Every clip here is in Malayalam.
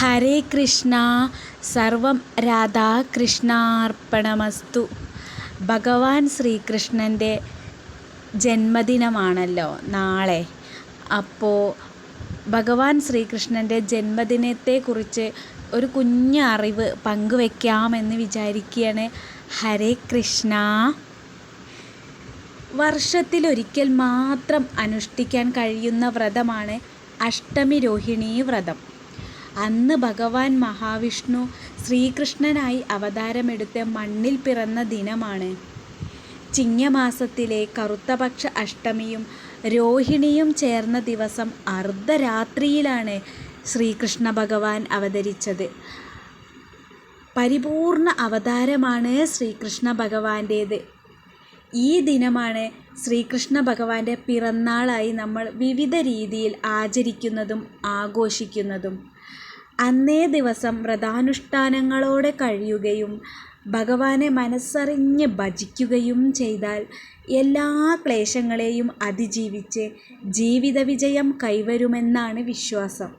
ഹരേ കൃഷ്ണ സർവം രാധാകൃഷ്ണാർപ്പണമസ്തു. ഭഗവാൻ ശ്രീകൃഷ്ണന്റെ ജന്മദിനമാണല്ലോ നാളെ. അപ്പോൾ ഭഗവാൻ ശ്രീകൃഷ്ണന്റെ ജന്മദിനത്തെക്കുറിച്ച് ഒരു കുഞ്ഞ് അറിവ് പങ്കുവെക്കാമെന്ന് വിചാരിക്കുകയാണ് ഹരേ കൃഷ്ണ. വർഷത്തിലൊരിക്കൽ മാത്രം അനുഷ്ഠിക്കാൻ കഴിയുന്ന വ്രതമാണ് അഷ്ടമി രോഹിണി വ്രതം. അന്ന് ഭഗവാൻ മഹാവിഷ്ണു ശ്രീകൃഷ്ണനായി അവതാരമെടുത്ത് മണ്ണിൽ പിറന്ന ദിനമാണ്. ചിങ്ങമാസത്തിലെ കറുത്തപക്ഷ അഷ്ടമിയും രോഹിണിയും ചേർന്ന ദിവസം അർദ്ധരാത്രിയിലാണ് ശ്രീകൃഷ്ണ ഭഗവാൻ അവതരിച്ചത്. പരിപൂർണ അവതാരമാണ് ശ്രീകൃഷ്ണ ഭഗവാന്റേത്. ഈ ദിനമാണ് ശ്രീകൃഷ്ണ ഭഗവാന്റെ പിറന്നാളായി നമ്മൾ വിവിധ രീതിയിൽ ആചരിക്കുന്നതും ആഘോഷിക്കുന്നതും. അന്നേ ദിവസം വ്രതാനുഷ്ഠാനങ്ങളോടെ കഴിയുകയും ഭഗവാനെ മനസ്സറിഞ്ഞ് ഭജിക്കുകയും ചെയ്താൽ എല്ലാ ക്ലേശങ്ങളെയും അതിജീവിച്ച് ജീവിത വിജയം കൈവരുമെന്നാണ് വിശ്വാസം.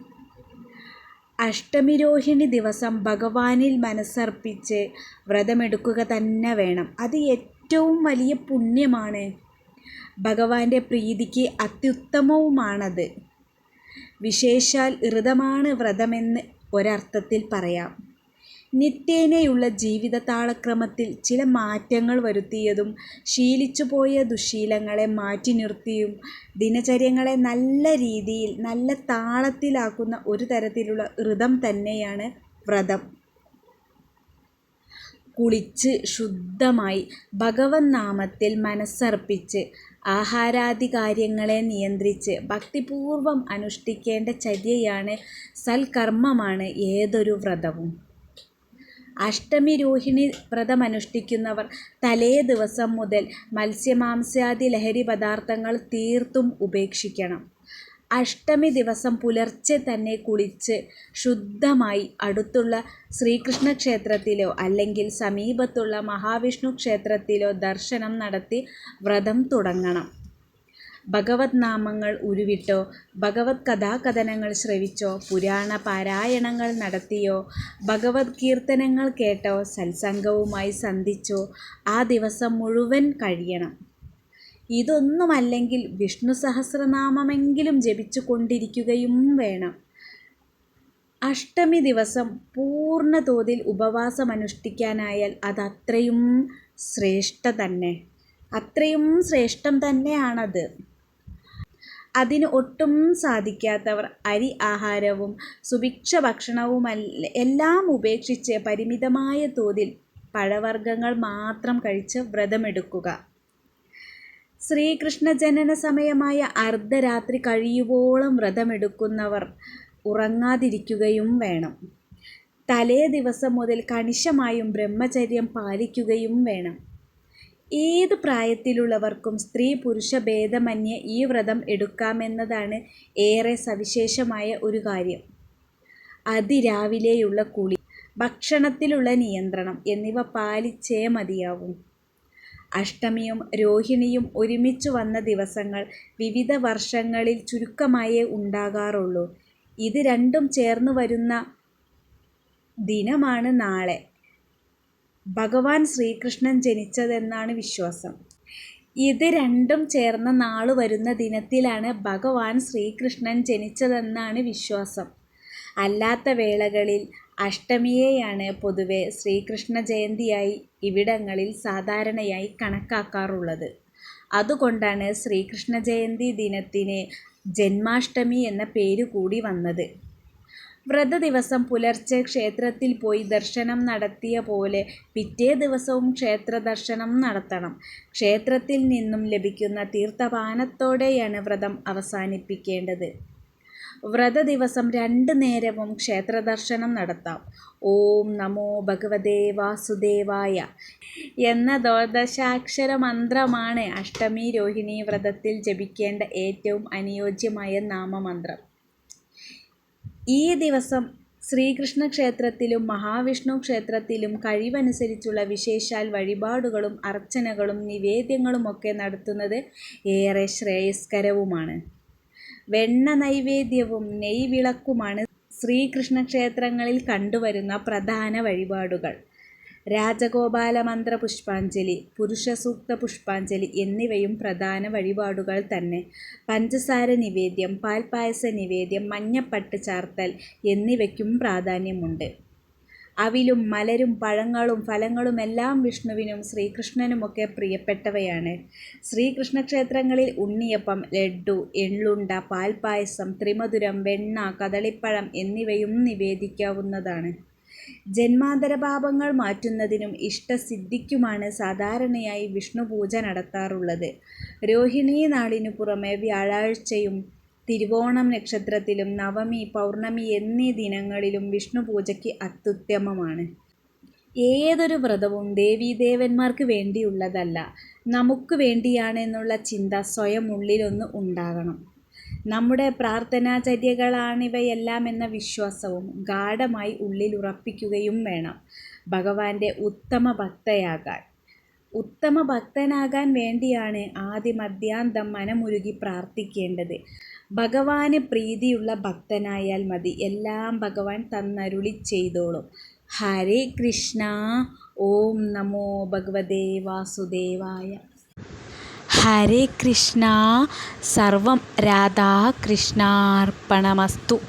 അഷ്ടമിരോഹിണി ദിവസം ഭഗവാനിൽ മനസ്സർപ്പിച്ച് വ്രതമെടുക്കുക തന്നെ വേണം. അത് ഏറ്റവും വലിയ പുണ്യമാണ്. ഭഗവാന്റെ പ്രീതിക്ക് അത്യുത്തമവുമാണത്. വിശേഷാൽ ഋതമാണ് വ്രതമെന്ന് ഒരർത്ഥത്തിൽ പറയാം. നിത്യേനയുള്ള ജീവിത താളക്രമത്തിൽ ചില മാറ്റങ്ങൾ വരുത്തിയതും ശീലിച്ചുപോയ ദുശീലങ്ങളെ മാറ്റി നിർത്തിയും ദിനചര്യങ്ങളെ നല്ല രീതിയിൽ നല്ല താളത്തിലാക്കുന്ന ഒരു തരത്തിലുള്ള ഋതം തന്നെയാണ് വ്രതം. കുളിച്ച് ശുദ്ധമായി ഭഗവത് നാമത്തിൽ മനസ്സർപ്പിച്ച് ആഹാരാദി കാര്യങ്ങളെ നിയന്ത്രിച്ച് ഭക്തിപൂർവം അനുഷ്ഠിക്കേണ്ട ചര്യയാണ് സൽകർമ്മമാണ് ഏതൊരു വ്രതവും. അഷ്ടമി രോഹിണി വ്രതമനുഷ്ഠിക്കുന്നവർ തലേ ദിവസം മുതൽ മത്സ്യമാംസാദി ലഹരി പദാർത്ഥങ്ങൾ തീർത്തും ഉപേക്ഷിക്കണം. അഷ്ടമി ദിവസം പുലർച്ചെ തന്നെ കുളിച്ച് ശുദ്ധമായി അടുത്തുള്ള ശ്രീകൃഷ്ണ ക്ഷേത്രത്തിലോ അല്ലെങ്കിൽ സമീപത്തുള്ള മഹാവിഷ്ണു ക്ഷേത്രത്തിലോ ദർശനം നടത്തി വ്രതം തുടങ്ങണം. ഭഗവത് നാമങ്ങൾ ഉരുവിട്ടോ ഭഗവത് കഥാകഥനങ്ങൾ ശ്രവിച്ചോ പുരാണ പാരായണങ്ങൾ നടത്തിയോ ഭഗവത് കീർത്തനങ്ങൾ കേട്ടോ സത്സംഗവുമായി സന്ധിച്ചോ ആ ദിവസം മുഴുവൻ കഴിയണം. ഇതൊന്നുമല്ലെങ്കിൽ വിഷ്ണു സഹസ്രനാമമെങ്കിലും ജപിച്ചു കൊണ്ടിരിക്കുകയും വേണം. അഷ്ടമി ദിവസം പൂർണ തോതിൽ ഉപവാസമനുഷ്ഠിക്കാനായാൽ അതത്രയും ശ്രേഷ്ഠ തന്നെ. അത്രയും ശ്രേഷ്ഠം തന്നെയാണത്. അതിന് ഒട്ടും സാധിക്കാത്തവർ അരി ആഹാരവും സുഭിക്ഷ ഭക്ഷണവും എല്ലാം ഉപേക്ഷിച്ച് പരിമിതമായ തോതിൽ പഴവർഗങ്ങൾ മാത്രം കഴിച്ച് വ്രതമെടുക്കുക. ശ്രീകൃഷ്ണ ജനന സമയമായ അർദ്ധരാത്രി കഴിയുവോളം വ്രതമെടുക്കുന്നവർ ഉറങ്ങാതിരിക്കുകയും വേണം. തലേ ദിവസം മുതൽ കണിശമായും ബ്രഹ്മചര്യം പാലിക്കുകയും വേണം. ഏത് പ്രായത്തിലുള്ളവർക്കും സ്ത്രീ പുരുഷ ഭേദമന്യേ ഈ വ്രതം എടുക്കാമെന്നതാണ് ഏറെ സവിശേഷമായ ഒരു കാര്യം. അതിരാവിലെയുള്ള കുളി ഭക്ഷണത്തിലുള്ള നിയന്ത്രണം എന്നിവ പാലിച്ചേ മതിയാവൂ. അഷ്ടമിയും രോഹിണിയും ഒരുമിച്ചു വന്ന ദിവസങ്ങൾ വിവിധ വർഷങ്ങളിൽ ചുരുക്കമായേ ഉണ്ടാകാറുള്ളൂ. ഇത് രണ്ടും ചേർന്ന് വരുന്ന ദിനമാണ് നാളെ. ഭഗവാൻ ശ്രീകൃഷ്ണൻ ജനിച്ചതെന്നാണ് വിശ്വാസം. ഇത് രണ്ടും ചേർന്ന നാൾ വരുന്ന ദിനത്തിലാണ് ഭഗവാൻ ശ്രീകൃഷ്ണൻ ജനിച്ചതെന്നാണ് വിശ്വാസം. അല്ലാത്ത വേളകളിൽ അഷ്ടമിയെയാണ് പൊതുവെ ശ്രീകൃഷ്ണ ജയന്തിയായി ഇവിടങ്ങളിൽ സാധാരണയായി കണക്കാക്കാറുള്ളത്. അതുകൊണ്ടാണ് ശ്രീകൃഷ്ണ ജയന്തി ദിനത്തിന് ജന്മാഷ്ടമി എന്ന പേര് കൂടി വന്നത്. വ്രത ദിവസം പുലർച്ചെ ക്ഷേത്രത്തിൽ പോയി ദർശനം നടത്തിയ പോലെ പിറ്റേ ദിവസവും ക്ഷേത്ര ദർശനം നടത്തണം. ക്ഷേത്രത്തിൽ നിന്നും ലഭിക്കുന്ന തീർത്ഥപാനത്തോടെയാണ് വ്രതം അവസാനിപ്പിക്കേണ്ടത്. വ്രത ദിവസം രണ്ട് നേരവും ക്ഷേത്രദർശനം നടത്താം. ഓം നമോ ഭഗവതേ വാസുദേവായ. എന്ന ദ്വാദശാക്ഷര മന്ത്രമാണ് അഷ്ടമി രോഹിണി വ്രതത്തിൽ ജപിക്കേണ്ട ഏറ്റവും അനുയോജ്യമായ നാമമന്ത്രം. ഈ ദിവസം ശ്രീകൃഷ്ണ ക്ഷേത്രത്തിലും മഹാവിഷ്ണു ക്ഷേത്രത്തിലും കഴിവനുസരിച്ചുള്ള വിശേഷാൽ വഴിപാടുകളും അർച്ചനകളും നിവേദ്യങ്ങളുമൊക്കെ നടത്തുന്നത് ഏറെ ശ്രേയസ്കരവുമാണ്. വെണ്ണ നൈവേദ്യവും നെയ്വിളക്കുമാണ് ശ്രീകൃഷ്ണ ക്ഷേത്രങ്ങളിൽ കണ്ടുവരുന്ന പ്രധാന വഴിപാടുകൾ. രാജഗോപാല മന്ത്ര പുഷ്പാഞ്ജലി പുരുഷസൂക്ത പുഷ്പാഞ്ജലി എന്നിവയും പ്രധാന വഴിപാടുകൾ തന്നെ. പഞ്ചസാര നിവേദ്യം പാൽപ്പായസ നിവേദ്യം മഞ്ഞപ്പട്ട് ചാർത്തൽ എന്നിവയ്ക്കും പ്രാധാന്യമുണ്ട്. അവിലും മലരും പഴങ്ങളും ഫലങ്ങളും എല്ലാം വിഷ്ണുവിനും ശ്രീകൃഷ്ണനുമൊക്കെ പ്രിയപ്പെട്ടവയാണ്. ശ്രീകൃഷ്ണ ക്ഷേത്രങ്ങളിൽ ഉണ്ണിയപ്പം ലഡ്ഡു എള്ളുണ്ട പാൽപ്പായസം ത്രിമധുരം വെണ്ണ കദളിപ്പഴം എന്നിവയും നിവേദിക്കാവുന്നതാണ്. ജന്മാന്തര പാപങ്ങൾ മാറ്റുന്നതിനും ഇഷ്ടസിദ്ധിക്കുമാണ് സാധാരണയായി വിഷ്ണു പൂജ നടത്താറുള്ളത്. രോഹിണി നാളിനു പുറമെ വ്യാഴാഴ്ചയും തിരുവോണം നക്ഷത്രത്തിലും നവമി പൗർണമി എന്നീ ദിനങ്ങളിലും വിഷ്ണു പൂജയ്ക്ക് അത്യുത്തമമാണ്. ഏതൊരു വ്രതവും ദേവീദേവന്മാർക്ക് വേണ്ടിയുള്ളതല്ല. നമുക്ക് വേണ്ടിയാണെന്നുള്ള ചിന്ത സ്വയം ഉള്ളിലൊന്ന് ഉണ്ടാകണം. നമ്മുടെ പ്രാർത്ഥനാചര്യകളാണിവയെല്ലാം എന്ന വിശ്വാസവും ഗാഢമായി ഉള്ളിൽ ഉറപ്പിക്കുകയും വേണം. ഭഗവാന്റെ ഉത്തമ ഭക്തയാകാൻ ഉത്തമ ഭക്തനാകാൻ വേണ്ടിയാണ് ആദിമധ്യാന്തം മനമുരുകി പ്രാർത്ഥിക്കേണ്ടത്. ഭഗവാന് പ്രീതിയുള്ള ഭക്തനായാൽ മതി. എല്ലാം ഭഗവാൻ തന്നരുളി ചെയ്തോളും. ഹരേ കൃഷ്ണ. ഓം നമോ ഭഗവതേ വാസുദേവായ. ഹരേ കൃഷ്ണ. സർവം രാധാകൃഷ്ണാർപ്പണമസ്തു